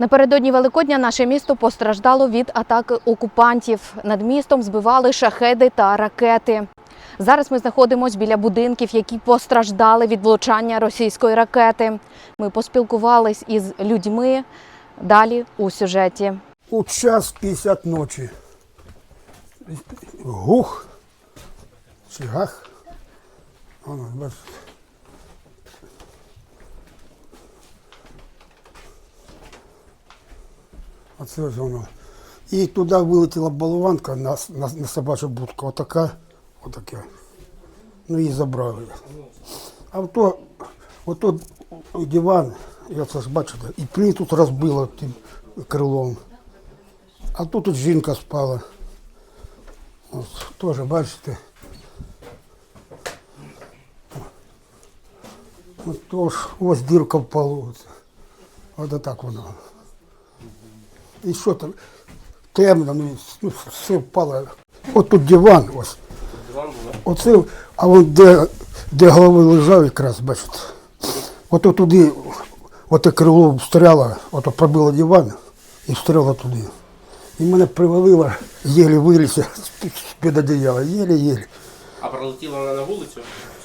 Напередодні Великодня наше місто постраждало від атаки окупантів. Над містом збивали шахеди та ракети. Зараз ми знаходимося біля будинків, які постраждали від влучання російської ракети. Ми поспілкувались із людьми. Далі у сюжеті. У час 50 ночі. Гух. Чи гах. Оце ось воно. І туди вилетіла болванка на, на, на собачу будку. Отака, отаке. Ну її забрали. А то, ото диван, я це ж бачите, і плін тут розбило тим крилом. А тут тут жінка спала. От, теж, бачите. Тож, ось дірка в полу. От так воно. І що там? Темно, ну, ну, все впало. От тут диван ось. Оце, а вон де, де голови лежав якраз, бачите. Ото туди, оте крило встряло, ото пробило диван і встряло туди. І мене привалило, єлі вилізся з-під одіяла, єлі-єлі. А пролетіла вона на вулицю?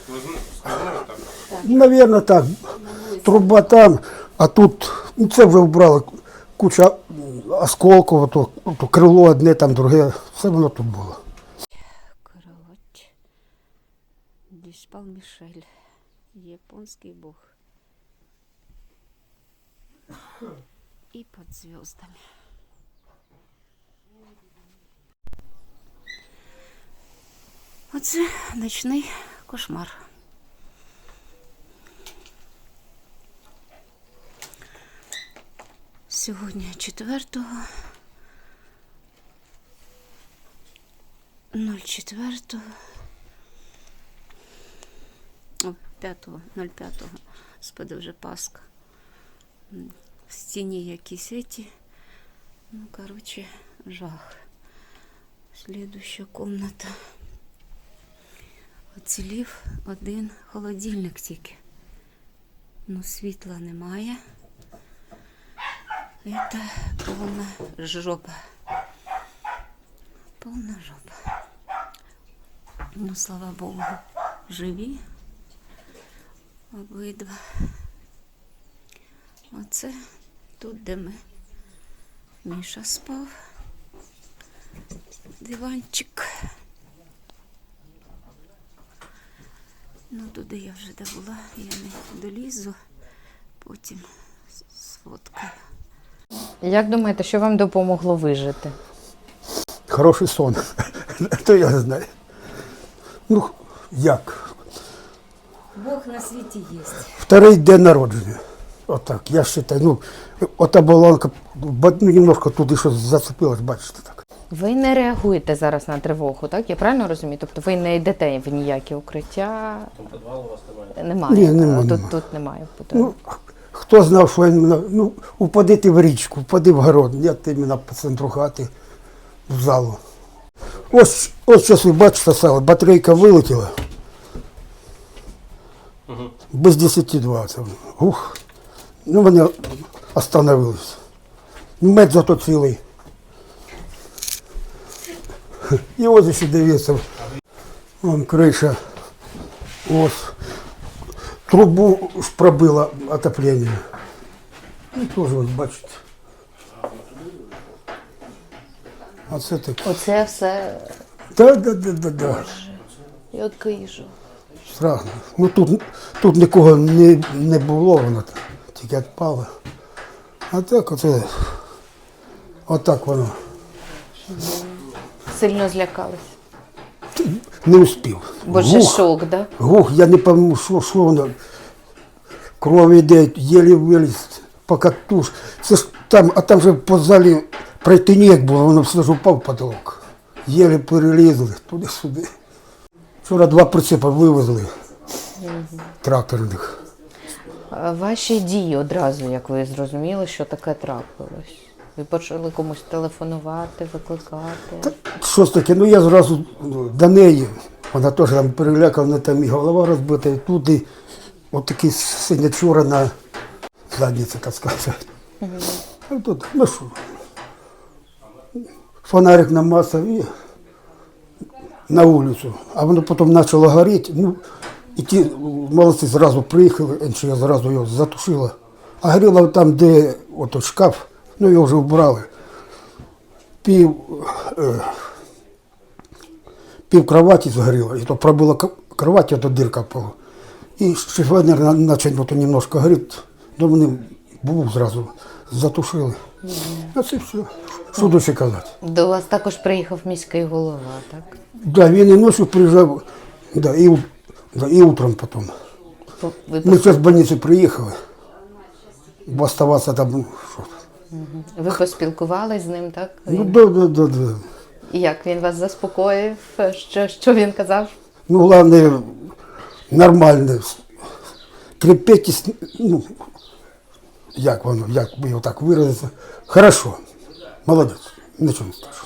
Сквозну- Сквозною так? Навірно, так. Труба там, а тут ну, це вже вбрали куча осколків, ото, ото крило одне, там друге. Все воно тут було. Коротше. Діспал Мішель. Японський бог. І під зв'язками. Оце ночний кошмар. Сьогодні четвертого 04 О, 5 05 Господи, вже Пасха. В стіні якісь еті. Ну, коротше, жах. Слідуща комната. Оцілів один холодильник тільки. Ну, світла немає. Это повна жопа. Повна жопа. Ну, слава Богу, живі. Обидва. Оце тут, де ми. Міша спав. Диванчик. Ну, туди я вже добула, я не долізу. Потім сфоткаю. Як думаєте, що вам допомогло вижити? Хороший сон. То я знаю. Ну, як? Бог на світі є. Вторий день народження. Отак, я вважаю, ну, ота болванка, ба- ну, немножко туди щось зацепилось, бачите так. Ви не реагуєте зараз на тривогу, так? Я правильно розумію? Тобто ви не йдете в ніякі укриття? Там підвал у вас немає? Немає. Ні, нема, тут, нема. тут немає. Ну, хто знав, що він мене, ну, упади ти в річку, впади в город, ні, ти мене по центру хати в залу. Ось, ось зараз ви бачите, Сало, батарейка вилетіла. Без 10-2. Це, ух. Ну, вони остановились. Мед зато цілий. І ось ще дивіться. Вон криша. Ось. Трубу пробило отоплення. Ну, теж ось бачите. Оце так. Оце все Да, да, да, да, да. який же. Страшно. Ну тут, тут нікого не, не було, воно тільки відпало. А так оце. Отак воно. Сильно злякались. Не успів. Бо ж Гух. шок, да? Гух, я не пойму, що, що воно. Кров іде, єлі виліз, поки туш. Це ж там, а там же по залі пройти ніяк було, воно все ж упав потолок. Єлі перелізли туди-сюди. Вчора два прицепи вивезли тракторних. Ваші дії одразу, як ви зрозуміли, що таке трапилось. Ви почали комусь телефонувати, викликати. Щось таке, ну я зразу ну, до неї, вона теж там перелякана, там і голова розбита, і туди от такий синячура на задниці, так сказати. А тут, ну що, фонарик намазав і на вулицю. А воно потім почало горіти. Ну, і ті молодці зразу приїхали, НЧС зразу його затушила. А горіло там, де ото шкаф, ну його вже вбрали. Пів, е, пів кроваті згоріло, і то пробило к- кровать, ото дирка полу. І шифонер на- почав немножко горіти, то вони був зразу затушили. А це все. Що досі казати? До вас також приїхав міський голова, так? Да, він і ночью приїжджав, да, і, да, і утром потім. Ви, Ми ще з больниці приїхали. Бо оставатися там, ну, що. Ви поспілкувались з ним, так? Ну, да, да, да, да. І як він вас заспокоїв? Що, що він казав? Ну, головне, нормальне, крепеть, ну, як воно, як би його так виразити. Хорошо, молодець, нічого не скажу.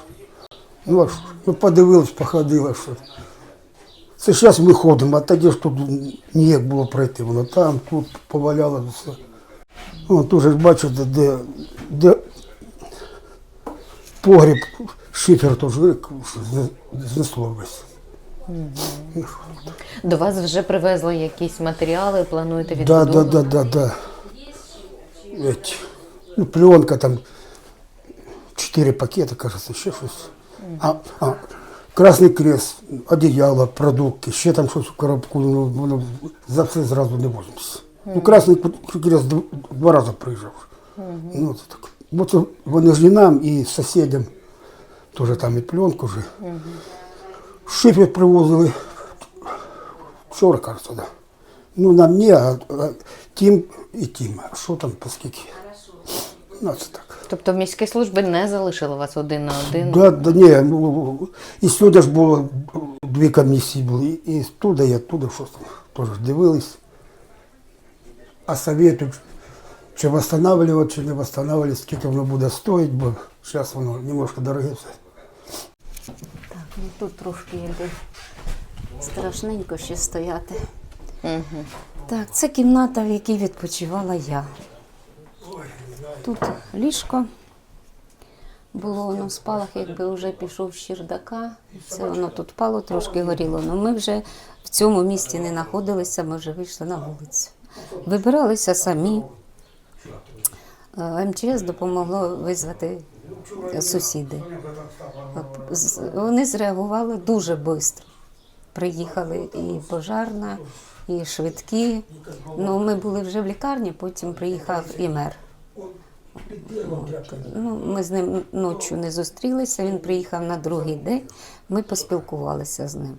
Ну, а що? Ну, подивились, походили, що. Це зараз ми ходимо, а тоді ж тут ніяк було пройти. Воно там, тут поваляло все. Вон теж ж бачите, де, де погріб, шифер теж знесло весь. До вас вже привезли якісь матеріали, плануєте відбудову? да, да, да. Эти, ну, пленка там, четыре пакета, кажется, еще щось. А, а, Красний Крест, одеяло, продукти, ще там щось у коробку, ну, за все зразу не возьметься. Ну, Красний дв- два рази приїжджав. Ну, це так. Бо це вони ж і нам, і сусідям, теж там і пленку вже. Шифер привозили вчора, кажется, да. Ну, на мені, а, а тім і тім. А що там по скільки? Ну, це так. Тобто міські служби не залишили вас один на один? Да, да, ні, ну, і сюди ж було дві комісії були, і туди, і оттуда щось там теж дивились. А советують, чи восстанавливати, чи не восстанавливати, скільки воно буде стоїти, бо зараз воно немножко дороге все. Так, ну тут трошки якби страшненько ще стояти. Угу. Так, це кімната, в якій відпочивала я. Тут ліжко. Було воно в спалах, якби вже пішов з чердака. Це воно тут пало, трошки горіло. Але ми вже в цьому місці не знаходилися, ми вже вийшли на вулицю. Вибиралися самі. Е, МЧС допомогло визвати сусіди. Вони зреагували дуже швидко. Приїхали і пожарна, і швидкі. Ну, ми були вже в лікарні, потім приїхав і мер. Ну, ми з ним ночі не зустрілися, він приїхав на другий день, ми поспілкувалися з ним.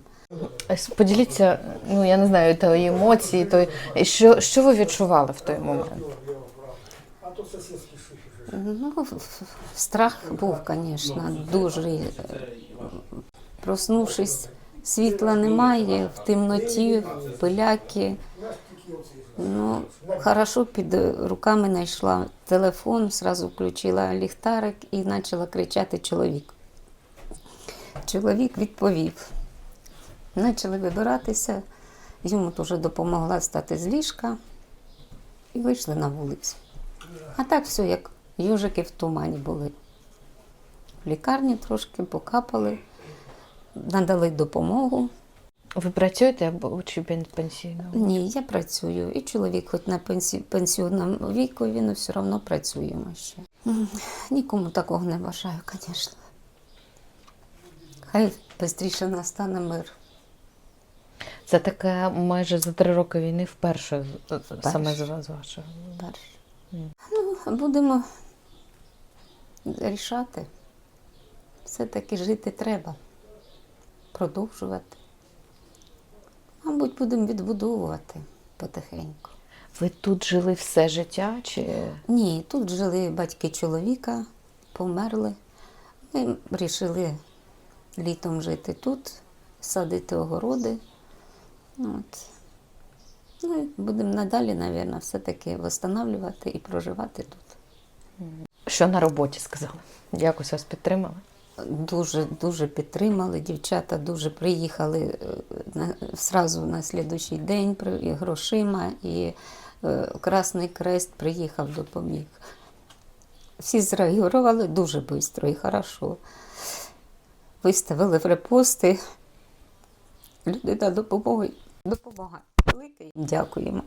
Поділіться, ну я не знаю, тої емоції, той що, що ви відчували в той момент? Ну, страх був, звісно, дуже. Проснувшись, світла немає, в темноті, пиляки. Ну, хорошо під руками знайшла телефон, зразу включила ліхтарик і почала кричати чоловік. Чоловік відповів. Почали вибиратися, йому теж допомогла стати з ліжка і вийшли на вулицю. А так все, як южики в тумані були. В лікарні трошки покапали, надали допомогу. Ви працюєте або чи пен- пенсійно? Ні, я працюю. І чоловік, хоч на пенсі... пенсіонному віку, він все одно працюємо ще. Нікому такого не бажаю, звісно. Хай швидше настане мир. Це таке майже за три роки війни вперше з- саме з вас вашого. Ну, будемо рішати. Все-таки жити треба. Продовжувати. Мабуть, будемо відбудовувати потихеньку. Ви тут жили все життя? Чи Ні, тут жили батьки чоловіка, померли. Ми вирішили літом жити тут, садити огороди. От. Ну, і будемо надалі, мабуть, все-таки встановлювати і проживати тут. що на роботі сказали? Якось вас підтримали? Дуже дуже підтримали. Дівчата дуже приїхали е, на, сразу на слідуючий день і грошима, і е, Красний Крест приїхав, допоміг. всі зреагували дуже швидко і хорошо. Виставили в репости. Люди на допомогу допомагають. Велике їм дякуємо.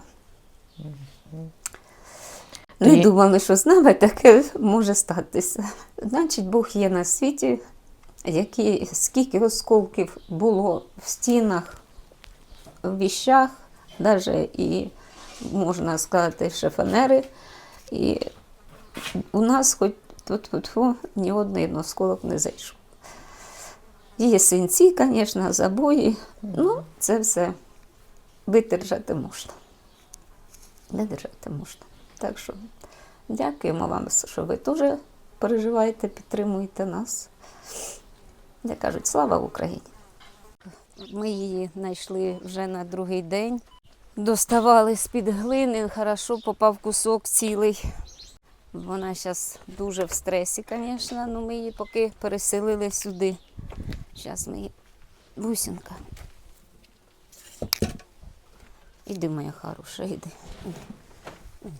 Не Тоді- думали, що з нами таке може статися. Значить, Бог є на світі, які, скільки осколків було в стінах, в віщах, навіть і, можна сказати, шифонери. І у нас хоч тут, тут, тут ні один осколок не зайшов. Є синці, звісно, забої. Ну, це все видержати можна. Видержати можна. Так що дякуємо вам, що ви теж переживаєте, підтримуєте нас. Як кажуть, слава Україні! Ми її знайшли вже на другий день. Доставали з-під глини, хорошо попав кусок цілий. Вона зараз дуже в стресі, звісно, але ми її поки переселили сюди. Зараз ми її. Бусинка. Іди, моя хороша, іди. іди.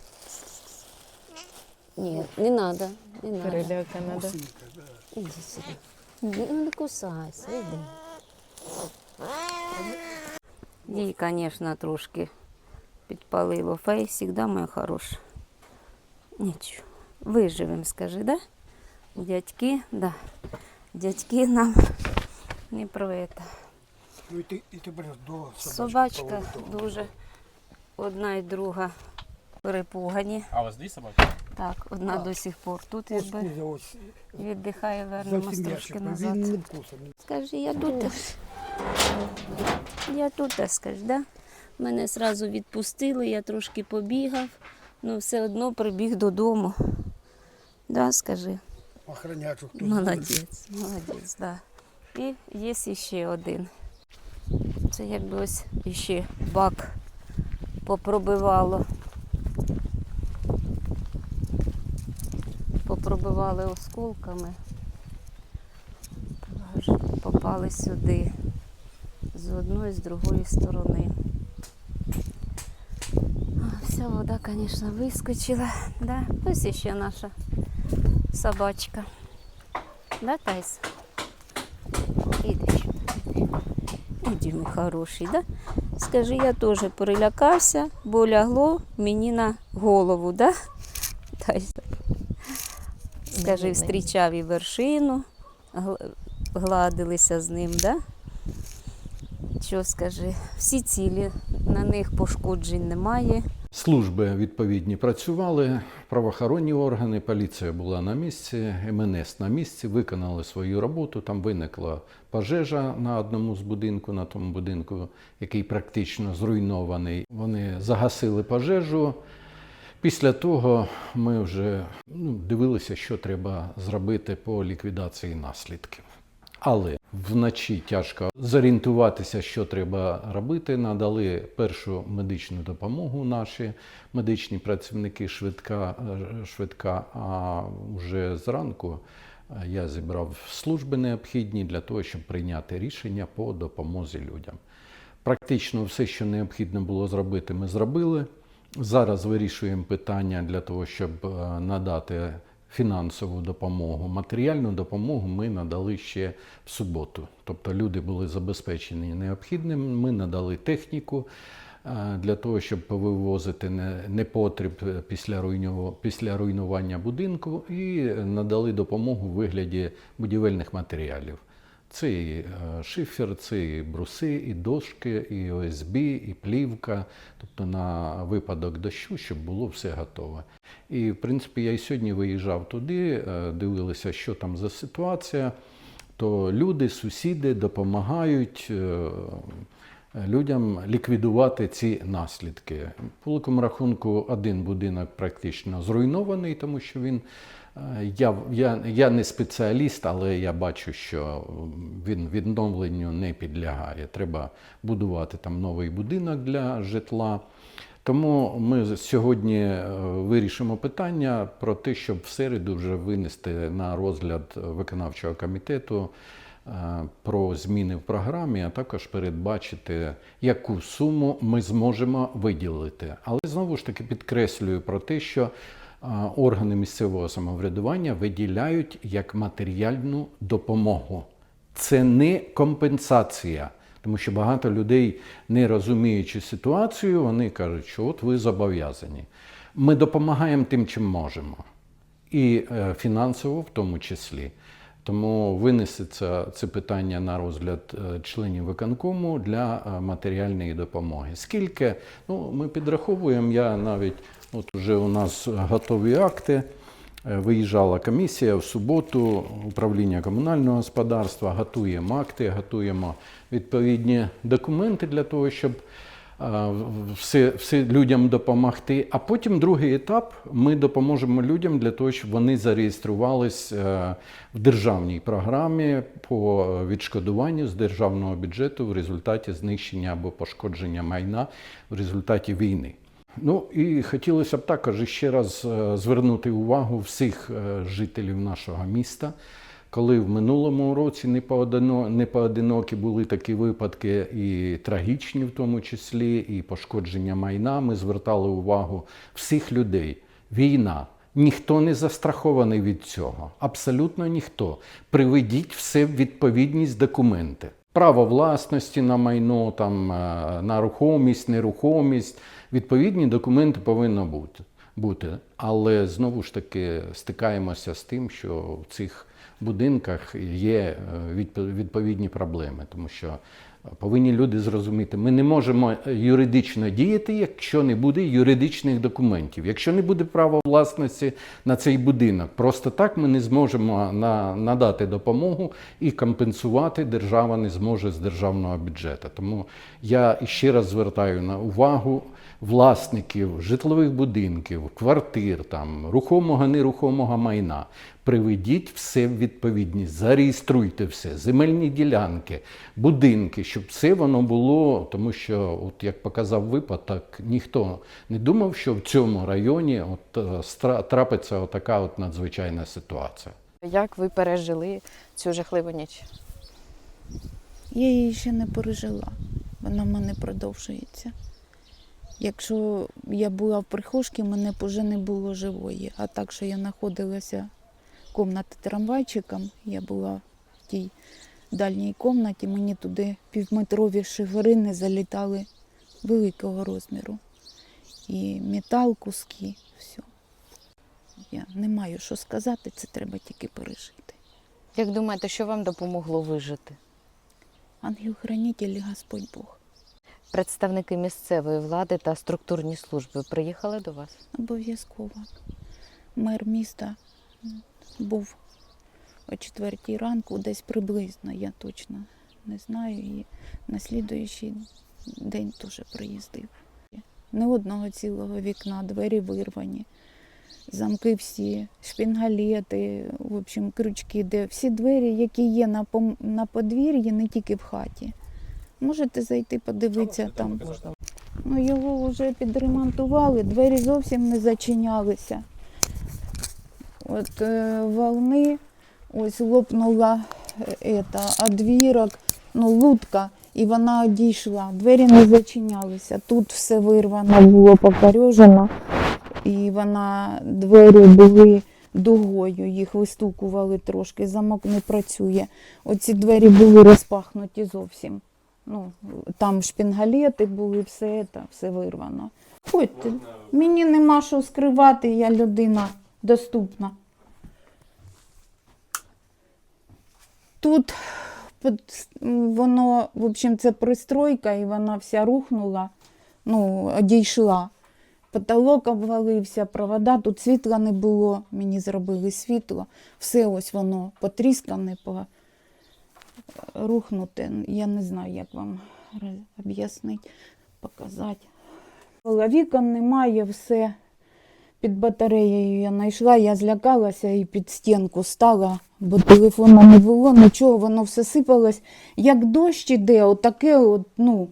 Ні, не треба, не треба. Перелякана, да? Іди сюди. Іди, ну не кусайся, іди. Їй, звісно, трошки підпалило фейсик, да, моя хороша? Нічого. Виживемо, скажи, да? Дядьки, да. Дядьки нам не про це. Ну і ти, і ти береш до Собачка дуже одна і друга перепугані. А у вас дві собаки? Так, одна до сих пор тут якби Ось, віддихає, вернемось зовсім трошки м'ячик, назад. він не. Скажи, я тут. Я тут, скажи, да? Мене одразу відпустили, я трошки побігав, але все одно прибіг додому. Да, скажи. Охранять, що хтось Молодець, молодець, да. І є ще один. Це якби ось іще бак попробивало. Попробивали осколками. Попали сюди з одної, з другої сторони. Вся вода, звісно, вискочила. Да? Ось іще наша собачка. Да, Тайс? Іди. Іди, мій хороший, да? Скажи, я теж перелякався, бо лягло мені на голову, да? Скажи, встрічав і вершину, гладилися з ним, да? Що скажи? Всі цілі, на них пошкоджень немає. Служби відповідні працювали, правоохоронні органи, поліція була на місці, МНС на місці, виконали свою роботу. Там виникла пожежа на одному з будинку, на тому будинку, який практично зруйнований. Вони загасили пожежу. Після того ми вже ну, дивилися, що треба зробити по ліквідації наслідків. Але вночі тяжко зорієнтуватися, що треба робити. Надали першу медичну допомогу наші медичні працівники швидка, швидка. А вже зранку е, я зібрав служби необхідні для того, щоб прийняти рішення по допомозі людям. Практично все, що необхідно було зробити, ми зробили. Зараз вирішуємо питання для того, щоб е, надати фінансову допомогу. Матеріальну допомогу ми надали ще в суботу. Тобто люди були забезпечені необхідним. Ми надали техніку е, для того, щоб вивозити непотріб після, після руйнування будинку, і надали допомогу у вигляді будівельних матеріалів. Це і е, шифер, це і бруси, і дошки, і ОСБ, і плівка, тобто на випадок дощу, щоб було все готове. І в принципі я і сьогодні виїжджав туди, е, дивилися, що там за ситуація. То люди, сусіди допомагають е, людям ліквідувати ці наслідки. По великому рахунку, один будинок практично зруйнований, тому що він. Я, я, я не спеціаліст, але я бачу, що він відновленню не підлягає. Треба будувати там новий будинок для житла. Тому ми сьогодні е, вирішимо питання про те, щоб в середу вже винести на розгляд виконавчого комітету е, про зміни в програмі, а також передбачити, яку суму ми зможемо виділити. Але знову ж таки підкреслюю про те, що органи місцевого самоврядування виділяють як матеріальну допомогу. Це не компенсація. Тому що багато людей, не розуміючи ситуацію, вони кажуть, що от ви зобов'язані. Ми допомагаємо тим, чим можемо, і е, фінансово в тому числі. Тому винесеться це питання на розгляд е, членів виконкому для е, матеріальної допомоги. Скільки? Ну, ми підраховуємо, я навіть от уже у нас готові акти. Е, Виїжджала комісія в суботу, управління комунального господарства, готуємо акти, готуємо відповідні документи для того, щоб е, все, все людям допомогти. А потім другий етап ми допоможемо людям для того, щоб вони зареєструвались е, в державній програмі по відшкодуванню з державного бюджету в результаті знищення або пошкодження майна в результаті війни. Ну і хотілося б також ще раз е, звернути увагу всіх е, жителів нашого міста. Коли в минулому році не поодино- поодинокі були такі випадки, і трагічні в тому числі, і пошкодження майна, ми звертали увагу всіх людей. Війна. Ніхто не застрахований від цього. Абсолютно ніхто. Приведіть все в відповідність документи. Право власності на майно, там, е, на рухомість, нерухомість. Відповідні документи повинні бути. бути. Але знову ж таки стикаємося з тим, що в цих будинках є е, відповідні проблеми, тому що повинні люди зрозуміти, ми не можемо юридично діяти, якщо не буде юридичних документів, якщо не буде права власності на цей будинок. Просто так ми не зможемо на, надати допомогу і компенсувати держава не зможе з державного бюджету. Тому я ще раз звертаю на увагу власників житлових будинків, квартир, там, рухомого, нерухомого майна. Приведіть все в відповідність, зареєструйте все, земельні ділянки, будинки, щоб все воно було, тому що, от як показав випадок, ніхто не думав, що в цьому районі от, е, трапиться отака от надзвичайна ситуація. Як ви пережили цю жахливу ніч? Я її ще не пережила. Вона в мене продовжується. Якщо я була в прихожці, мене б уже не було живої. А так, що я знаходилася в кімнаті трамвайчиком, я була в тій дальній кімнаті, мені туди півметрові шиферини залітали великого розміру. І метал, куски, все. Я не маю що сказати, це треба тільки пережити. Як думаєте, що вам допомогло вижити? Ангел-хранитель і Господь Бог. Представники місцевої влади та структурні служби приїхали до вас? Обов'язково. Мер міста був о четвертій ранку, десь приблизно, я точно не знаю. І на слідуючий день теж приїздив. Не одного цілого вікна, двері вирвані, замки всі, шпінгалети, в общем, крючки, де всі двері, які є на, на подвір'ї, не тільки в хаті. Можете зайти подивитися там. Ну, його вже підремонтували, двері зовсім не зачинялися. От е, волни, ось лопнула е, ета, одвірок, ну, лутка, і вона одійшла. Двері не зачинялися. Тут все вирвано було покорежено, і вона, двері були дугою, їх вистукували трошки, замок не працює. Оці двері були розпахнуті зовсім. Ну, там шпінгалети були, все це, все вирвано. Ходьте, мені нема що скривати, я людина доступна. Тут воно, в общем, це пристройка, і вона вся рухнула, ну, одійшла. Потолок обвалився, провода, тут світла не було, мені зробили світло. Все ось воно потріскане, по... рухнуте. Я не знаю, як вам об'яснити, показати. Вікон немає, все під батареєю я знайшла, я злякалася і під стінку стала, бо телефону не було, нічого, воно все сипалось. Як дощ іде, отаке, от, ну,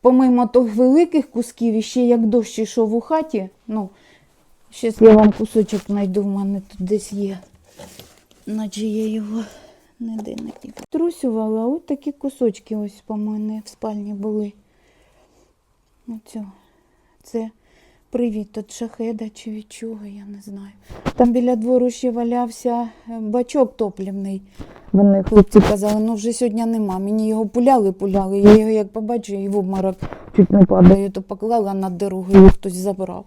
помимо тих великих кусків, і ще як дощ ішов у хаті, ну, зараз я вам кусочок знайду, в мене тут десь є. Наче я його не дів. Трусювала, от такі кусочки ось по мене в спальні були. Оцю. Це Привіт, від шахеда чи від чого, я не знаю. Там біля двору ще валявся е, бачок топлівний. Вони хлопці казали, ну вже сьогодні нема. Мені його пуляли, пуляли. Я його як побачу, і в обморок чуть не падаю, то поклала над дорогою, хтось забрав.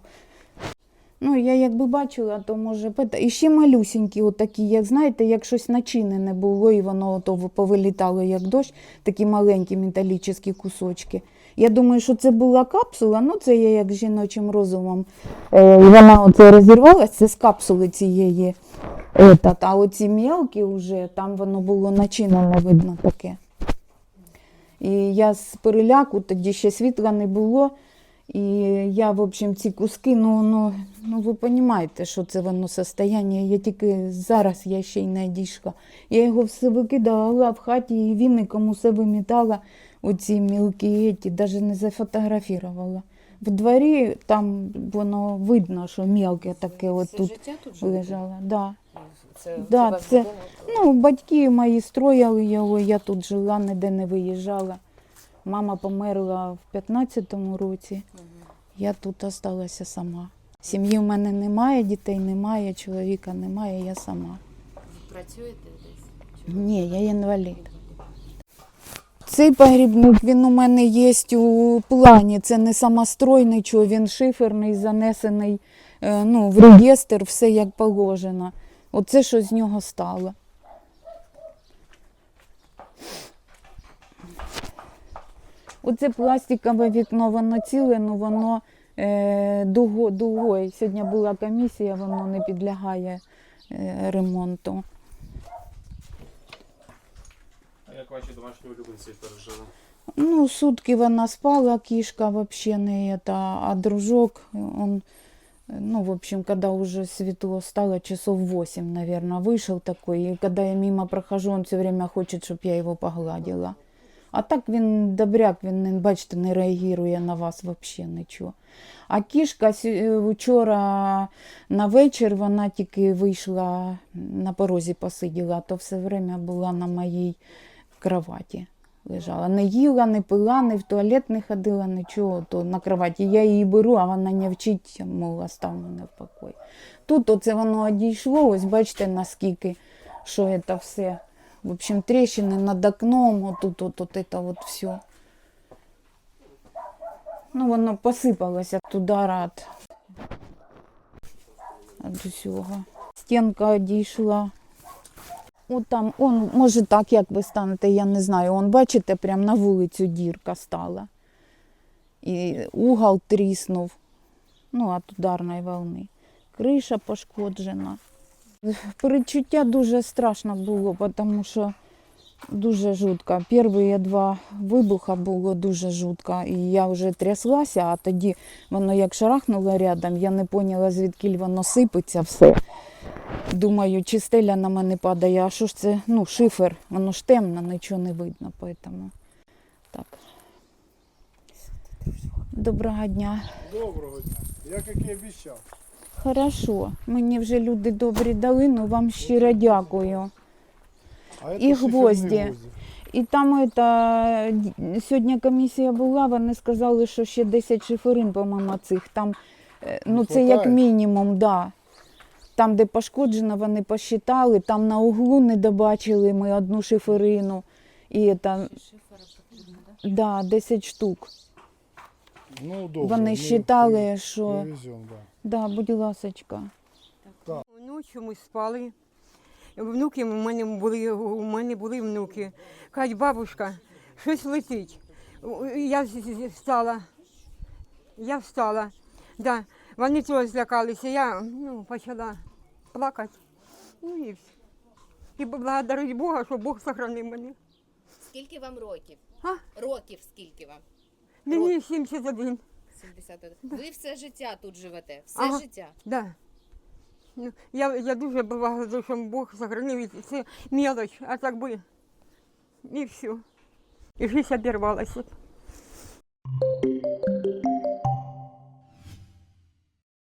Ну, я якби бачила, то може пета- І ще малюсінькі, отакі, як знаєте, як щось начинене було, і воно ото повилітало як дощ, такі маленькі металічні кусочки. Я думаю, що це була капсула, ну це я як жіночим розумом. Е, вона оце розірвалася, це з капсули цієї. Этот, а оці мелкі вже, там воно було начинене, видно таке. І я з переляку, тоді ще світла не було. І я, в общем, ці куски, ну, ну, ну ви розумієте, що це воно состояння. Я тільки зараз я ще й не дійшла. Я його все викидала в хаті і віником усе вимітала, оці мілкі, еті, навіть не зафотографувала. В дворі там воно видно, що мілке таке от тут лежало. Да. Це, Да, ваш це- Ну, батьки мої строїли його, я тут жила, ніде не виїжджала. Мама померла в 15-му році. Я тут залишилася сама. Сім'ї в мене немає, дітей немає, чоловіка немає, я сама. Працюєте десь? Ні, я інвалід. Цей погрібник, він у мене є у плані. Це не самострой, нічого, він шиферний, занесений е, ну, в реєстр, все як положено. Оце що з нього стало. Оце пластикове вікно, воно ціле, ну воно е, дуго, дугою. Сьогодні була комісія, воно не підлягає е, ремонту. А як ваші домашні улюбленці пережили? Ну, сутки вона спала, кишка вообще не это, а дружок, он, ну, в общем, когда уже светло стало, часов 8, наверное, вышел такой, и когда я мимо прохожу, он все время хочет, чтобы я его погладила. А так він добряк, він, бачите, не реагує на вас вообще нічого. А кішка сю- вчора на вечір вона тільки вийшла на порозі посиділа, то все время була на моїй кроваті лежала. Не їла, не пила, не в туалет не ходила, нічого. То на кроваті я її беру, а вона не вчить, мов, остав мене в покої. Тут оце воно одійшло, ось бачите, наскільки, що це все. В общем, тріщини над окном, отут, от, от, это от все. Ну, воно посипалося від удара від, від усього. Стінка одійшла. От там, он, може так, як ви станете, я не знаю. Он, бачите, прямо на вулицю дірка стала. І угол тріснув. Ну, від ударної волни. Криша пошкоджена. Передчуття дуже страшно було, тому що дуже жутко. Перші два вибуха було дуже жутко. І я вже тряслася, а тоді воно як шарахнуло рядом, я не поняла, звідки воно сипеться все. Думаю, чи стеля на мене падає, а що ж це? Ну, шифер, воно ж темно, нічого не видно, поэтому так. Доброго дня. Доброго дня. Я як і обіцяв. Хорошо. Мені вже люди добрі дали, ну вам щиро дякую. А І гвозді. І там это, сьогодні комісія була, вони сказали, що ще 10 шиферин, по-моєму, цих. Там, е, ну, це як мінімум, да. Там, де пошкоджено, вони посчитали, там на углу не добачили ми одну шиферину. І це, да, 10 штук. Ну, добре. Вони ми считали, що. Привеземо, да. Да, будь ласочка. Ночі ми спали. Внуки у мене були, у мене були внуки. Кажуть, бабушка, щось летить. Я встала. Я встала. Да. Вони теж злякалися. Я ну, почала плакати. Ну і все. І благодарить Бога, що Бог сохранив мене. Скільки вам років? А? Років скільки вам? Мені 71. 71. Ви все життя тут живете. Все Ага. життя. Да. Ну, я, я дуже була, що Бог сохранив. І Це мелочь, а так би і все. І життя обірвалася.